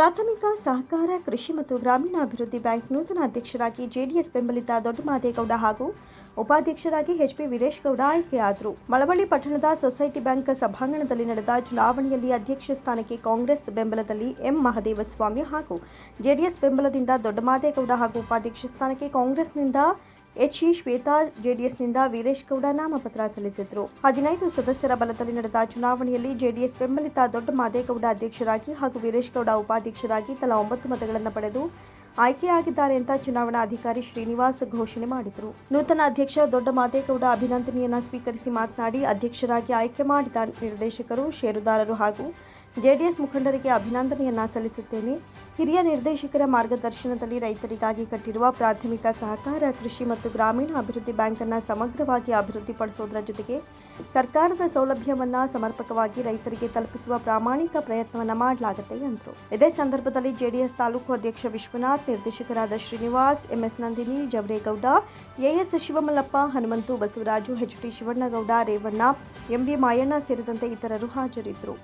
ಪ್ರಾಥಮಿಕ ಸಹಕಾರ ಕೃಷಿ ಮತ್ತು ಗ್ರಾಮೀಣಾಭಿವೃದ್ಧಿ ಬ್ಯಾಂಕ್ ನೂತನ ಅಧ್ಯಕ್ಷರಾಗಿ ಜೆಡಿಎಸ್ ಬೆಂಬಲಿತ ದೊಡ್ಡಮಾದೇಗೌಡ ಹಾಗೂ ಉಪಾಧ್ಯಕ್ಷರಾಗಿ ಎಚ್ಪಿ ವೀರೇಶ್ಗೌಡ ಆಯ್ಕೆಯಾದರು. ಮಳವಳ್ಳಿ ಪಟ್ಟಣದ ಸೊಸೈಟಿ ಬ್ಯಾಂಕ್ ಸಭಾಂಗಣದಲ್ಲಿ ನಡೆದ ಚುನಾವಣೆಯಲ್ಲಿ ಅಧ್ಯಕ್ಷ ಸ್ಥಾನಕ್ಕೆ ಕಾಂಗ್ರೆಸ್ ಬೆಂಬಲದಲ್ಲಿ ಎಂ. ಮಹದೇವಸ್ವಾಮಿ ಹಾಗೂ ಜೆಡಿಎಸ್ ಬೆಂಬಲದಿಂದ ದೊಡ್ಡಮಾದೇಗೌಡ ಹಾಗೂ ಉಪಾಧ್ಯಕ್ಷ ಸ್ಥಾನಕ್ಕೆ ಕಾಂಗ್ರೆಸ್ನಿಂದ ಎಚ್ ಇ ಶ್ವೇತಾ, ಜೆಡಿಎಸ್ನಿಂದ ವೀರೇಶ್ ಗೌಡ ನಾಮಪತ್ರ ಸಲ್ಲಿಸಿದ್ರು. ಹದಿನೈದು ಸದಸ್ಯರ ಬಲದಲ್ಲಿ ನಡೆದ ಚುನಾವಣೆಯಲ್ಲಿ ಜೆಡಿಎಸ್ ಬೆಂಬಲಿತ ದೊಡ್ಡ ಮಾದೇಗೌಡ ಅಧ್ಯಕ್ಷರಾಗಿ ಹಾಗೂ ವೀರೇಶ್ ಗೌಡ ಉಪಾಧ್ಯಕ್ಷರಾಗಿ ತಲಾ ಒಂಬತ್ತು ಮತಗಳನ್ನು ಪಡೆದು ಆಯ್ಕೆಯಾಗಿದ್ದಾರೆ ಅಂತ ಚುನಾವಣಾ ಅಧಿಕಾರಿ ಶ್ರೀನಿವಾಸ್ ಘೋಷಣೆ ಮಾಡಿದರು. ನೂತನ ಅಧ್ಯಕ್ಷ ದೊಡ್ಡ ಮಾದೇಗೌಡ ಅಭಿನಂದನೆಯನ್ನು ಸ್ವೀಕರಿಸಿ ಮಾತನಾಡಿ ಅಧ್ಯಕ್ಷರಾಗಿ ಆಯ್ಕೆ ಮಾಡಿದ ನಿರ್ದೇಶಕರು, ಷೇರುದಾರರು ಹಾಗೂ ಜೆಡಿಎಸ್ ಮುಖಂಡರಿಗೆ ಅಭಿನಂದನೆಯನ್ನ ಸಲ್ಲಿಸುತ್ತೇನೆ. ಹಿರಿಯ ನಿರ್ದೇಶಕರ ಮಾರ್ಗದರ್ಶನದಲ್ಲಿ ರೈತರಿಗಾಗಿ ಕಟ್ಟಿರುವ ಪ್ರಾಥಮಿಕ ಸಹಕಾರ ಕೃಷಿ ಮತ್ತು ಗ್ರಾಮೀಣ ಅಭಿವೃದ್ಧಿ ಬ್ಯಾಂಕನ್ನು ಸಮಗ್ರವಾಗಿ ಅಭಿವೃದ್ಧಿಪಡಿಸುವುದರ ಜೊತೆಗೆ ಸರ್ಕಾರದ ಸೌಲಭ್ಯವನ್ನು ಸಮರ್ಪಕವಾಗಿ ರೈತರಿಗೆ ತಲುಪಿಸುವ ಪ್ರಾಮಾಣಿಕ ಪ್ರಯತ್ನವನ್ನು ಮಾಡಲಾಗುತ್ತೆ ಎಂದರು. ಇದೇ ಸಂದರ್ಭದಲ್ಲಿ ಜೆಡಿಎಸ್ ತಾಲೂಕು ಅಧ್ಯಕ್ಷ ವಿಶ್ವನಾಥ್, ನಿರ್ದೇಶಕರಾದ Srinivas, M S Nandini, Javaregowda, A S Shivamallappa, Hanumanthu Basavaraju H T Shivannagowda, Revanna, M B Mayanna ಸೇರಿದಂತೆ ಇತರರು ಹಾಜರಿದ್ದರು.